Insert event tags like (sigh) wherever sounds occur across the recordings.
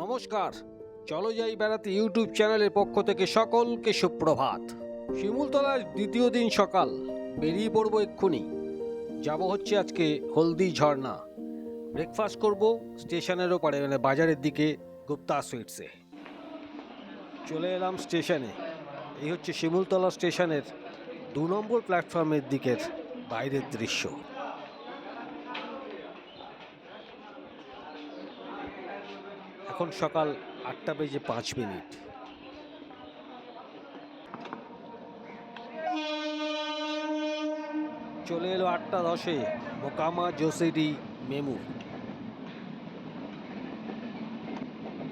নমস্কার। চলো যাই বেড়াতে ইউটিউব চ্যানেলের পক্ষ থেকে সকলকে সুপ্রভাত। শিমুলতলার দ্বিতীয় দিন সকাল, বেরিয়ে পড়ব এক্ষুনি। যাব হচ্ছে আজকে হলদি ঝর্ণা। ব্রেকফাস্ট করব স্টেশনের ওপারে মানে বাজারের দিকে, গুপ্তা সুইটসে চলে এলাম স্টেশনে। এই হচ্ছে শিমুলতলা স্টেশনের দু নম্বর প্ল্যাটফর্মের দিকের বাইরের দৃশ্য। এখন সকাল আটটা বেজে পাঁচ মিনিট। চলে এলো আটটা দশে মোকামা জোসেডি মেমু।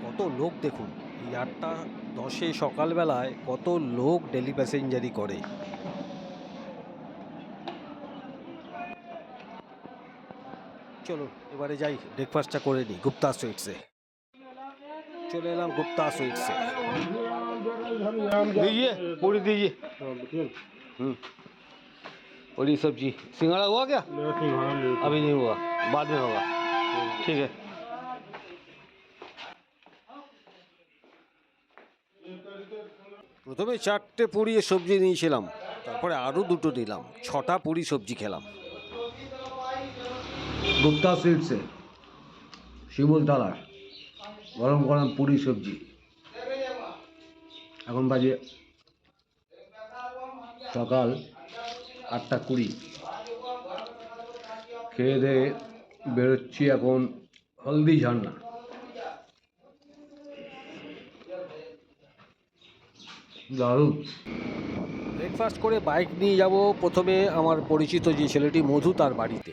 কত লোক দেখুন, এই আটটা দশে সকালবেলায় কত লোক ডেলি প্যাসেঞ্জারি করে। চলো এবারে যাই ব্রেকফাস্টটা করে নিই, গুপ্তা সুইটসে चले एलम गुप्ता स्वीट से दीजिए पूरी दीजिए हम्म पूरी सब्जी सिंगाड़ा हुआ क्या अभी नहीं हुआ बाद में होगा ठीक है প্রথমে চারটে পুরি সবজি নিয়েছিলাম তারপরে আরও দুটো নিলাম ছটা পুরি সবজি খেলাম গুপ্তা সুইটসে শিমুল তলার গরম গরম পুরি সবজি। এখন বাজে সকাল আটটা কুড়ি। খেয়ে দিয়ে বেরোচ্ছি এখন হলদি ঝর্ণা দারুণ। ব্রেকফাস্ট করে বাইক নিয়ে যাব। প্রথমে আমার পরিচিত যে ছেলেটি মধু তার বাড়িতে।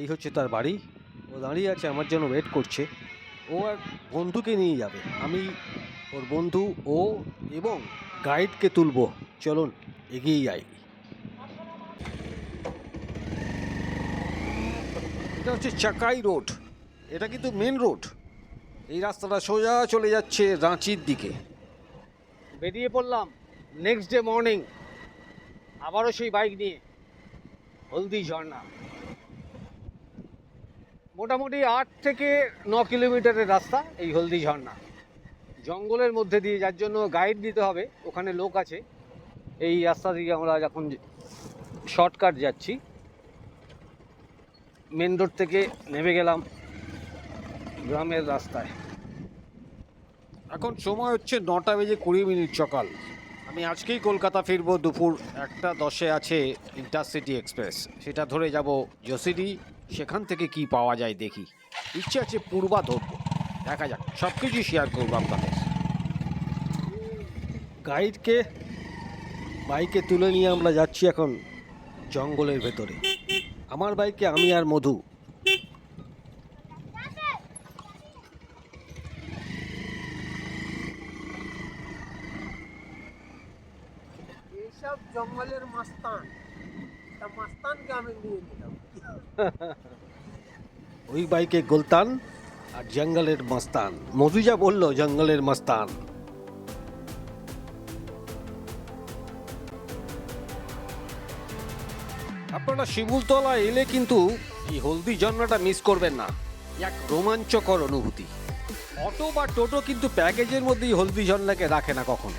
এই হচ্ছে তার বাড়ি। ও দাঁড়িয়ে আছে, আমার জন্য ওয়েট করছে। ও এক বন্ধুকে নিয়ে যাবে। আমি ওর বন্ধু, ও এবং গাইডকে তুলবো। চলুন, এগিয়ে যাই। এটা হচ্ছে চাকাই রোড। এটা কিন্তু মেন রোড। এই রাস্তাটা সোজা চলে যাচ্ছে রাঁচির দিকে। বেরিয়ে পড়লাম নেক্সট ডে মর্নিং আবারও সেই বাইক নিয়ে হলদি ঝর্ণা। মোটামুটি আট থেকে ন কিলোমিটারের রাস্তা এই হলদি ঝর্ণা। জঙ্গলের মধ্যে দিয়ে যার জন্য গাইড দিতে হবে, ওখানে লোক আছে। এই রাস্তা দিয়ে আমরা যখন শর্টকাট যাচ্ছি মেন রোড থেকে নেমে গেলাম গ্রামের রাস্তায়। এখন সময় হচ্ছে নটা বেজে কুড়ি মিনিট সকাল। আমি আজকেই কলকাতা ফিরবো দুপুর একটা দশে আছে ইন্টারসিটি এক্সপ্রেস। সেটা ধরে যাব জসিডি সেখান থেকে কি পাওয়া যায় দেখি। ইচ্ছে আছে পূর্বা ধরবো দেখা যাক সব কিছুই শেয়ার করব আপনাদের। গাইডকে বাইকে তুলে নিয়ে আমরা যাচ্ছি এখন জঙ্গলের ভেতরে। আমার বাইকে আমি আর মধু। এইসব জঙ্গলের মাস্তান। তা মাস্তানকে আমি নিয়ে নিলাম। (laughs) ওই বাইকে গোলতান আর জঙ্গলের মস্তান। যা বলল, জঙ্গলের মস্তান। আপনারা শিমুলতলা এলে কিন্তু এই হলদি জন্নাটা মিস করবেন না। এক রোমাঞ্চকর অনুভূতি। অটো বা টোটো কিন্তু প্যাকেজের মধ্যেই হলদি ঝর্ণাকে রাখে না কখনো।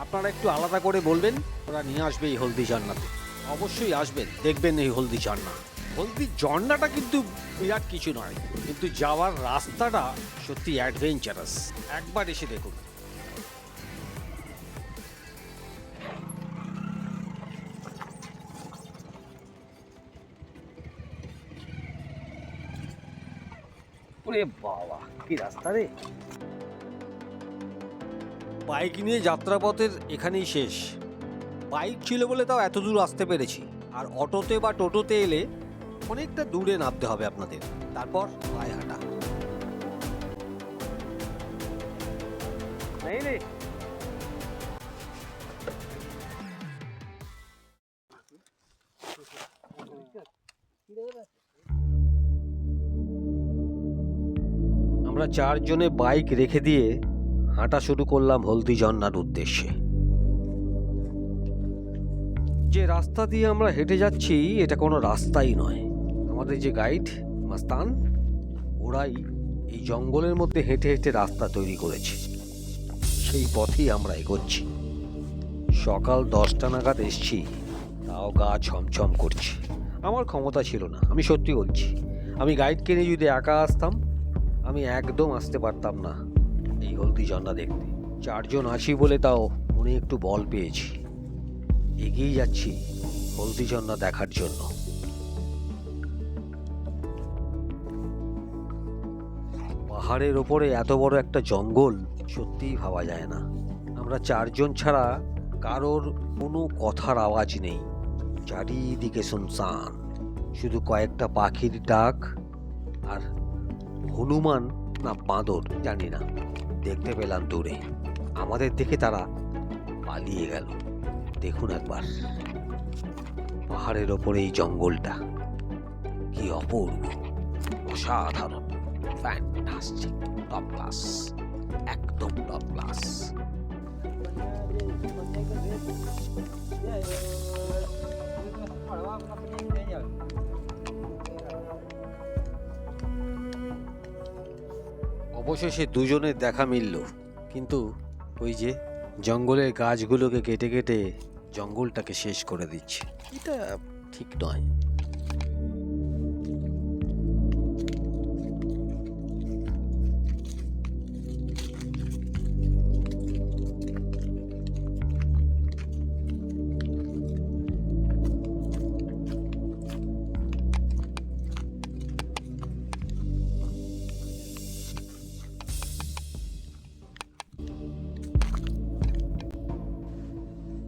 আপনারা একটু আলাদা করে বলবেন, ওরা নিয়ে আসবে এই হলদি ঝর্ণাতে অবশ্যই আসবেন, দেখবেন এই হলদি ঝর্ণা হলদি ঝর্ণাটা কিন্তু বিরাট কিছু নয়, কিন্তু যাওয়ার রাস্তাটা সত্যি অ্যাডভেঞ্চারাস একবার এসে দেখুন। ওরে বাবা, কি রাস্তা রে। বাইক নিয়ে যাত্রাপথের এখানেই শেষ। বাইক ছিল বলে তাও এত দূর আসতে পেরেছি। আর অটোতে বা টোটোতে এলে অনেকটা দূরে নামতে হবে আপনাদের। তারপর হাঁটা। আমরা চারজনে বাইক রেখে দিয়ে হাঁটা শুরু করলাম হলদি ঝর্ণার উদ্দেশ্যে। যে রাস্তা দিয়ে আমরা হেঁটে যাচ্ছি এটা কোনো রাস্তাই নয়। আমাদের যে গাইড, মাস্তান, ওরাই এই জঙ্গলের মধ্যে হেঁটে হেঁটে রাস্তা তৈরি করেছে। সেই পথেই আমরা এগোচ্ছি। সকাল দশটা নাগাদ এসছি, তাও গা ছমছম করছে। আমার ক্ষমতা ছিল না, আমি সত্যি বলছি। আমি গাইড কিনে যদি একা আসতাম, আমি একদম আসতে পারতাম না এই হলদি ঝর্ণা দেখতে। চারজন আছি বলে তাও মনে একটু বল পেয়েছি। এগিয়ে যাচ্ছি হলদি ঝর্ণা দেখার জন্য। পাহাড়ের ওপরে এত বড় একটা জঙ্গল, সত্যিই ভাবা যায় না। আমরা চারজন ছাড়া কারোর কোনো কথার আওয়াজ নেই। চারিদিকে শুনশান। শুধু কয়েকটা পাখির ডাক আর হনুমান না বাঁদর, জানি না। দেখতে পেলাম দূরে। আমাদের দেখে তারা পালিয়ে গেল। দেখুন একবার। পাহাড়ের ওপরে এই জঙ্গলটা। কি অপূর্ব, অসাধারণ। ফ্যান্টাস্টিক টপ ক্লাস একদম টপ ক্লাস অবশেষে দুজনের দেখা মিলল, কিন্তু ওই যে জঙ্গলের গাছগুলোকে কেটে কেটে জঙ্গলটাকে শেষ করে দিচ্ছে। এটা ঠিক নয়।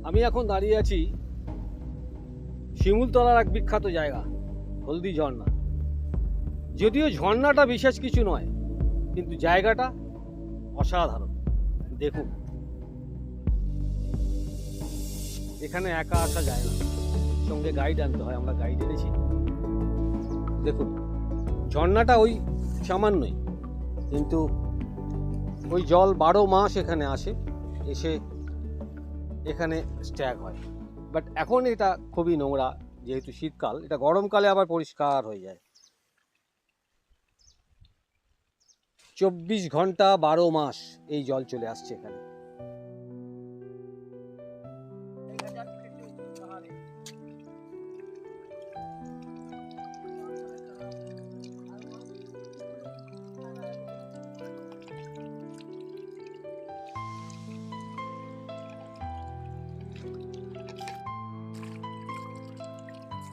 আমি এখন দাঁড়িয়ে আছি শিমুলতলার এক বিখ্যাত জায়গা, হলদি ঝর্ণা। যদিও ঝর্ণাটা বিশেষ কিছু নয়, কিন্তু জায়গাটা অসাধারণ। দেখুন। এখানে একা আসা যায় না। সঙ্গে গাইড আনতে হয়, আমরা গাইড এনেছি। দেখুন, ঝর্ণাটা ওই সামান্যই, কিন্তু ওই জল বারো মাস এখানে আসে, এসে এখানে স্ট্যাগ হয়। বাট এখন এটা খুবই নোংরা, যেহেতু শীতকাল, এটা গরমকালে আবার পরিষ্কার হয়ে যায়। চব্বিশ ঘণ্টা বারো মাস এই জল চলে আসছে এখানে।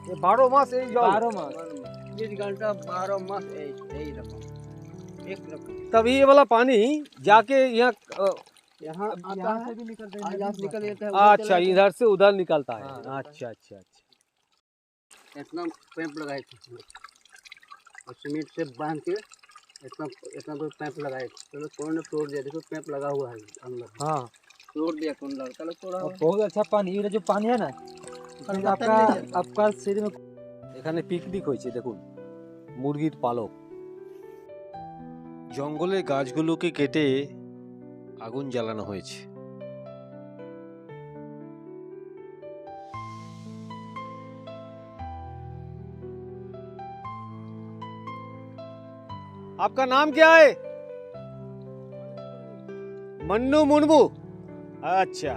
ये बारह मास এই জল बारह मास बीस घंटा बारह मास यही यही रकम एक रकम तब ये वाला पानी जाके यहाँ अ, यहाँ यहाँ से भी निकलते हैं यहाँ से निकल जाता है अच्छा इधर से उधर निकलता है हाँ। अच्छा अच्छा अच्छा इतना पैप लगाए थे और सीमेंट से बांध के इतना इतना कोई पैप लगाए थे चलो कौन ने तोड़ दिया देखो पैप लगा हुआ है अंदर हाँ तोड़ दिया कौन लगा चलो तोड़ा और बहुत अच्छा पानी ये जो पानी है ना इसमें आपका आपका शरीर में এখানে পিকনিক হয়েছে দেখুন মুরগির পালক জঙ্গলের গাছগুলোকে কেটে আগুন জ্বালানো হয়েছে आपका नाम क्या है मन्नू मुनमू अच्छा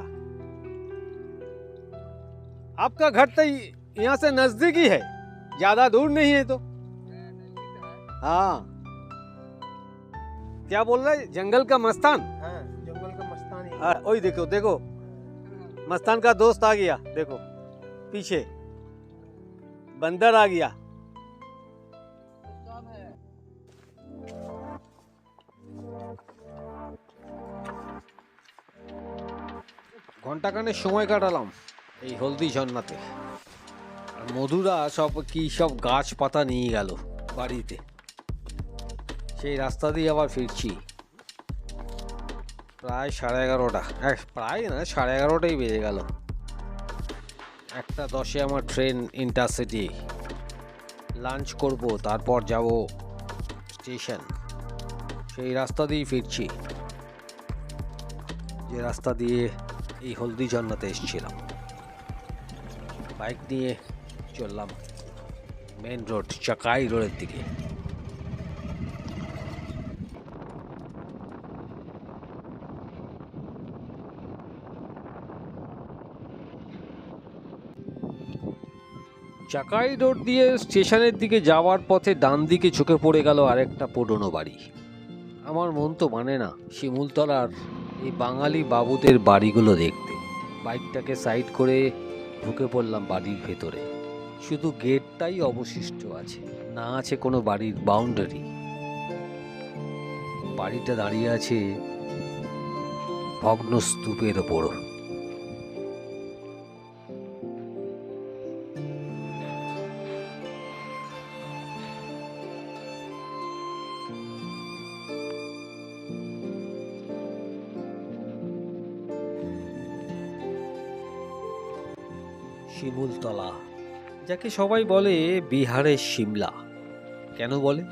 आपका घर तो यहाँ से नजदीक ही है ज्यादा दूर नहीं है तो हाँ क्या बोल रहे हैं? जंगल का मस्तान हाँ जंगल का मस्तान हाँ, ओए देखो देखो मस्तान का दोस्त आ गया देखो पीछे बंदर आ गया ঘন্টাখানেক সময় কাটালাম এই হলদি ঝর্ণাতে আর মধুরা সব কি সব গাছপাতা নিয়ে গেল বাড়িতে। সেই রাস্তা দিয়ে আবার ফিরছি। প্রায় সাড়ে এগারোটা। হ্যাঁ প্রায় না, সাড়ে এগারোটাই বেজে গেল। একটা দশে আমার ট্রেন ইন্টারসিটি। লাঞ্চ করব, তারপর যাব স্টেশন। সেই রাস্তা দিয়েই ফিরছি। যে রাস্তা দিয়ে এই হলদি ঝর্ণাতে এসেছিলাম। বাইক নিয়ে চললাম মেন রোড, চাকাই রোডের দিকে। চাকাই রোড দিয়ে স্টেশনের দিকে যাওয়ার পথে ডান দিকে চোখে পড়ে গেল আরেকটা পুরনো বাড়ি। আমার মন তো মানে না শিমুলতলার এই বাঙালি বাবুদের বাড়িগুলো দেখতে। বাইকটাকে সাইড করে ঢুকে পড়লাম বাড়ির ভেতরে। শুধু গেটটাই অবশিষ্ট আছে, না আছে কোনো বাড়ির বাউন্ডারি বাড়িটা দাঁড়িয়ে আছে ভগ্ন স্তূপের ওপর। যাকে সবাই বলে বিহারের সিমলা। কেন বলে?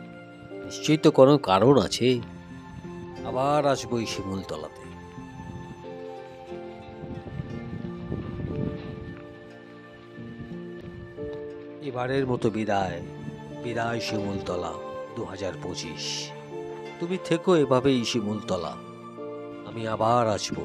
নিশ্চয়ই তো কোনো কারণ আছে। আবার আসব এই শিমুলতলাতে। এবারের মতো বিদায়। বিদায় শিমুলতলা দু হাজার পঁচিশ। তুমি থেকো এভাবেই শিমুলতলা। আমি আবার আসব।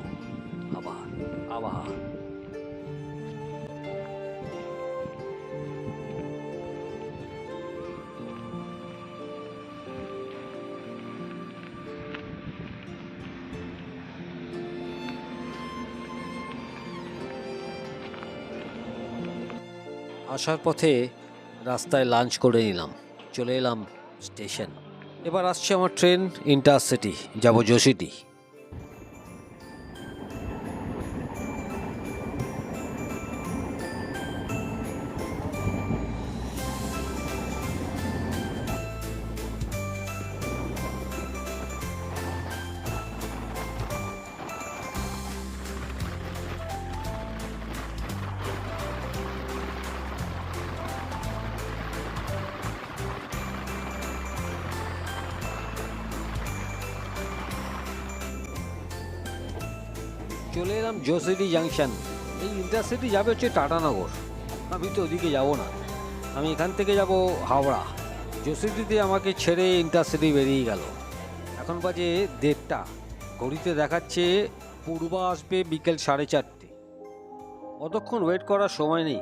আসার পথে রাস্তায় লাঞ্চ করে নিলাম। চলে এলাম স্টেশন। এবার আসছে আমার ট্রেন, ইন্টারসিটি যাব জোসিটি চলে এলাম জোসিটি জাংশন। এই ইন্টারসিটি যাবে হচ্ছে টাটানগর আমি তো ওদিকে যাব না। আমি এখান থেকে যাব হাওড়া। জোসিটিতে আমাকে ছেড়ে ইন্টারসিটি বেরিয়ে গেল। এখন বাজে দেড়টা। ঘড়িতে দেখাচ্ছে পূর্বা আসবে বিকেল সাড়ে চারটে। অতক্ষণ ওয়েট করার সময় নেই।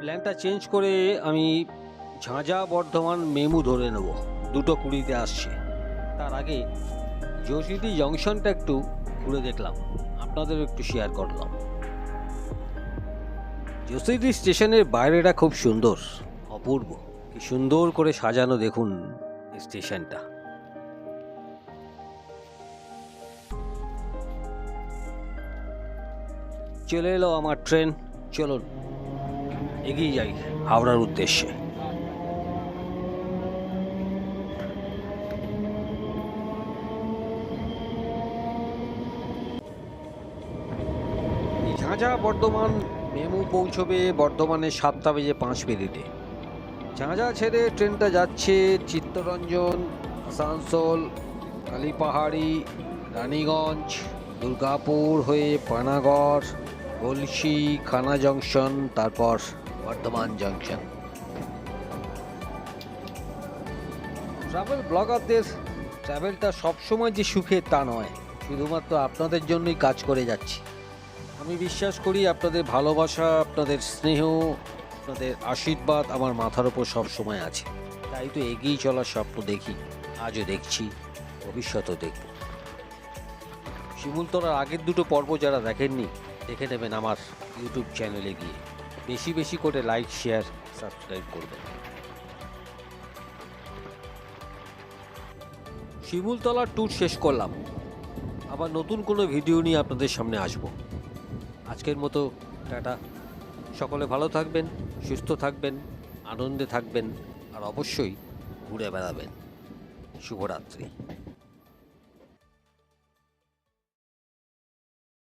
প্ল্যানটা চেঞ্জ করে আমি ঝাঁঝা বর্ধমান মেমু ধরে নেব। দুটো কুড়িতে আসছে। তার আগে জোসিটি জংশনটা একটু ঘুরে দেখলাম। আপনাদেরও একটু শেয়ার করলাম। জোসিটি স্টেশনের বাইরেটা খুব সুন্দর, অপূর্ব। কি সুন্দর করে সাজানো দেখুন স্টেশনটা। চলে এলো আমার ট্রেন, চলুন। এগিয়ে যাই হাওড়ার উদ্দেশ্যে এই ঝাঁঝা বর্ধমান মেমু পৌঁছবে বর্ধমানে সাতটা বেজে পাঁচ মিনিটে। ঝাঁঝা ছেড়ে ট্রেনটা যাচ্ছে, চিত্তরঞ্জন, আসানসোল, কালীপাহাড়ি, রানীগঞ্জ, দুর্গাপুর হয়ে পানাগড় গলসি খানা জংশন, তারপর বর্ধমান জংশন। ট্রাভেল ব্লগারদের ট্রাভেলটা সবসময় যে সুখের তা নয়, শুধুমাত্র আপনাদের জন্যই কাজ করে যাচ্ছি। আমি বিশ্বাস করি আপনাদের ভালোবাসা, আপনাদের স্নেহ, আপনাদের আশীর্বাদ আমার মাথার ওপর সবসময় আছে। তাই তো এগিয়ে চলার স্বপ্ন দেখি, আজও দেখছি, ভবিষ্যতেও দেখব। শিমুলতলার আগের দুটো পর্ব যারা দেখেননি, দেখে নেবেন আমার ইউটিউব চ্যানেলে গিয়ে। বেশি বেশি করে লাইক শেয়ার সাবস্ক্রাইব করবেন। শিমুলতলার ট্যুর শেষ করলাম। আবার নতুন কোনো ভিডিও নিয়ে আপনাদের সামনে আসব। আজকের মতো, টাটা। সকলে ভালো থাকবেন, সুস্থ থাকবেন, আনন্দে থাকবেন, আর অবশ্যই ঘুরে বেড়াবেন। শুভরাত্রি।